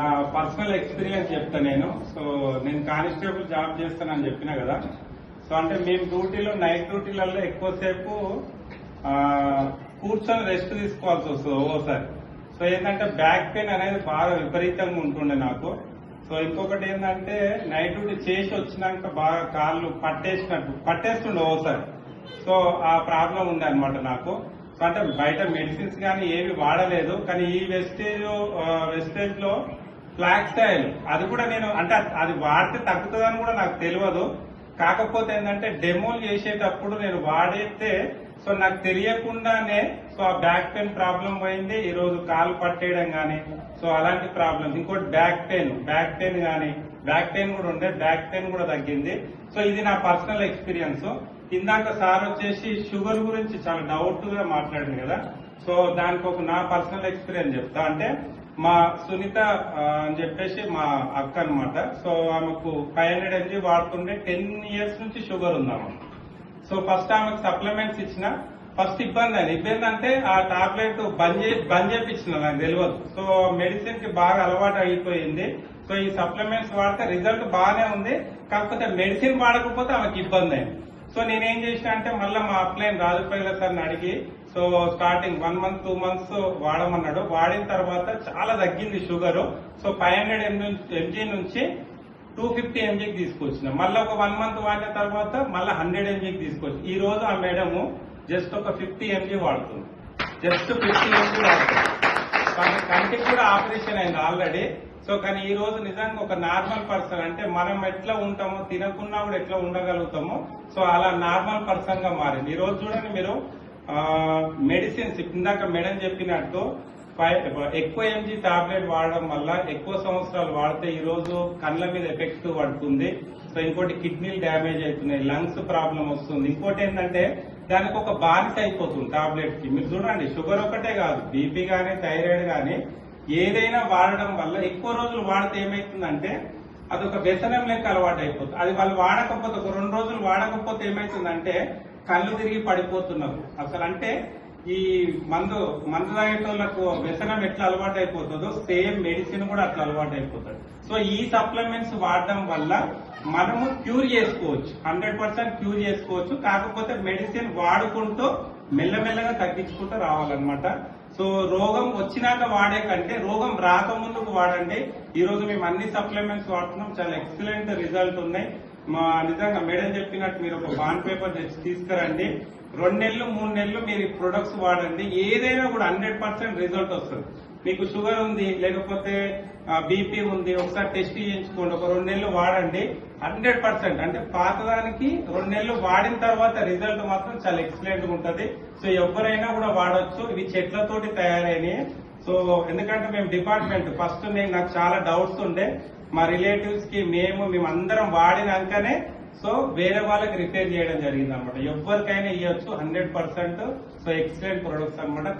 నా personal experience చెప్తా నేను. సో నేను కానిస్టేబుల్ జాబ్ చేస్తానని చెప్పిన కదా. సో అంటే మేము డ్యూటీలో నైట్ డ్యూటీలలో ఎక్కువసేపు కూర్చొని రెస్ట్ తీసుకోవాల్సి వస్తుంది ఓసారి సో ఏంటంటే బ్యాక్ పెయిన్ అనేది బాగా విపరీతంగా ఉంటుండే నాకు. సో ఇంకొకటి ఏంటంటే నైట్ డ్యూటీ చేసి వచ్చినాక బాగా కాళ్ళు పట్టేసినట్టు పట్టేస్తుండే ఓసారి సో ఆ ప్రాబ్లం ఉంది అనమాట నాకు. సో అంటే బయట మెడిసిన్స్ కానీ ఏవి వాడలేదు. కానీ ఈ వెస్టేజ్ వెస్టేజ్లో ఫ్లాగ్ స్టైల్ అది కూడా నేను అంటే అది వాడితే తగ్గుతుందని కూడా నాకు తెలియదు. కాకపోతే ఏంటంటే డెమోలు చేసేటప్పుడు నేను వాడితే సో నాకు తెలియకుండానే సో ఆ బ్యాక్ పెయిన్ ప్రాబ్లం పోయింది ఈ రోజు కాలు పట్టేయడం గానీ సో అలాంటి ప్రాబ్లమ్స్. ఇంకోటి బ్యాక్ పెయిన్ బ్యాక్ పెయిన్ గానీ బ్యాక్ పెయిన్ కూడా ఉండే బ్యాక్ పెయిన్ కూడా తగ్గింది. సో ఇది నా పర్సనల్ ఎక్స్పీరియన్స్. ఇందాక సార్ వచ్చేసి షుగర్ గురించి చాలా డౌట్గా మాట్లాడింది కదా. సో దానికి ఒక నా పర్సనల్ ఎక్స్పీరియన్స్ చెప్తా. అంటే మా సునీత అని చెప్పేసి మా అక్క అన్నమాట. సో ఆమెకు ఫైవ్ హండ్రెడ్ ఎంజీ వాడుతుండే టెన్ ఇయర్స్ నుంచి షుగర్ ఉందాము సో ఫస్ట్ ఆమెకు సప్లిమెంట్స్ ఇచ్చిన. ఫస్ట్ ఇబ్బంది అయింది ఇబ్బంది అంటే ఆ టాబ్లెట్ బంద్ చే బంద్ చేపించిన నాకు తెలియదు సో మెడిసిన్కి బాగా అలవాటు అయిపోయింది. సో ఈ సప్లిమెంట్స్ వాడితే రిజల్ట్ బాగానే ఉంది. కాకపోతే మెడిసిన్ వాడకపోతే ఆమెకి ఇబ్బంది అయింది. సో నేనేం చేసిన అంటే మళ్ళీ మా అప్లైన్ రాజుపల్లి సార్ని అడిగి so starting one month two months వాడమన్నాడు. వాడిన తర్వాత చాలా తగ్గింది sugar. So five hundred MG నుంచి టూ ఫిఫ్టీ ఎంజీకి తీసుకొచ్చిన. మళ్ళీ ఒక వన్ మంత్ వాడిన తర్వాత మళ్ళీ హండ్రెడ్ ఎంజీకి తీసుకొచ్చి ఈ రోజు ఆ మేడము జస్ట్ ఒక ఫిఫ్టీ ఎంజీ వాడుతుంది. జస్ట్ ఫిఫ్టీ ఎంజీ వాడుతుంది. కానీ కంటికి కూడా ఆపరేషన్ అయింది ఆల్రెడీ. సో కానీ ఈ రోజు నిజంగా ఒక నార్మల్ పర్సన్ అంటే మనం ఎట్లా ఉంటామో తినకుండా కూడా ఎట్లా ఉండగలుగుతామో సో అలా నార్మల్ పర్సన్గా మారింది. ఈ రోజు చూడండి మీరు మెడిసిన్స్ ఇందాక మేడం చెప్పినట్టు ఎక్కువ ఎంజీ టాబ్లెట్ వాడడం వల్ల ఎక్కువ సంవత్సరాలు వాడితే ఈ రోజు కళ్ళ మీద ఎఫెక్ట్ పడుతుంది. సో ఇంకోటి కిడ్నీలు డ్యామేజ్ అవుతున్నాయి లంగ్స్ ప్రాబ్లం వస్తుంది. ఇంకోటి ఏంటంటే దానికి ఒక బానిస అయిపోతుంది టాబ్లెట్కి. మీరు చూడండి షుగర్ ఒకటే కాదు బీపీ గానీ థైరాయిడ్ గానీ ఏదైనా వాడడం వల్ల ఎక్కువ రోజులు వాడితే ఏమైతుందంటే అదొక వ్యసనం లెక్క అలవాటు అయిపోతుంది. అది వాళ్ళు వాడకపోతే ఒక రెండు రోజులు వాడకపోతే ఏమైతుందంటే కళ్ళు తిరిగి పడిపోతున్నారు. అసలు అంటే ఈ మందు మందు తాగేటోళ్ళకు వ్యసనం ఎట్లా అలవాటు అయిపోతుందో సేమ్ మెడిసిన్ కూడా అట్లా అలవాటు అయిపోతుంది సో ఈ సప్లిమెంట్స్ వాడడం వల్ల మనము క్యూర్ చేసుకోవచ్చు. హండ్రెడ్ పర్సెంట్ క్యూర్ చేసుకోవచ్చు. కాకపోతే మెడిసిన్ వాడుకుంటూ మెల్లమెల్లగా తగ్గించుకుంటూ రావాలన్నమాట. సో రోగం వచ్చినాక వాడే కంటే రోగం రాకముందుకు వాడండి ఈ రోజు మేము అన్ని సప్లిమెంట్స్ వాడుతున్నాం. చాలా ఎక్సలెంట్ రిజల్ట్ ఉన్నాయి. మా నిజంగా మేడం చెప్పినట్టు మీరు ఒక బాండ్ పేపర్ తెచ్చి తీసుకురండి. రెండు నెలలు మూడు నెలలు మీరు ఈ ప్రొడక్ట్స్ వాడండి. ఏదైనా కూడా హండ్రెడ్ పర్సెంట్ రిజల్ట్ వస్తుంది. మీకు షుగర్ ఉంది లేకపోతే బీపీ ఉంది ఒకసారి టెస్ట్ చేయించుకోండి ఒక రెండు నెలలు వాడండి. హండ్రెడ్ పర్సెంట్ అంటే పాతదానికి రెండు నెలలు వాడిన తర్వాత రిజల్ట్ మాత్రం చాలా ఎక్సలెంట్ ఉంటుంది ఉంటది. సో ఎవరైనా కూడా వాడొచ్చు. ఇవి చెట్లతోటి తయారైనవి సో ఎందుకంటే మేము డిపార్ట్మెంట్ ఫస్ట్ నేను నాకు చాలా డౌట్స్ ఉండే. మా రిలేటివ్స్కి మేము మేము అందరం వాడినాకనే సో వేరే వాళ్ళకి రిపేర్ చేయడం జరిగింది అనమాట ఎవరికైనా ఇవ్వచ్చు hundred percent. So excellent products అనమాట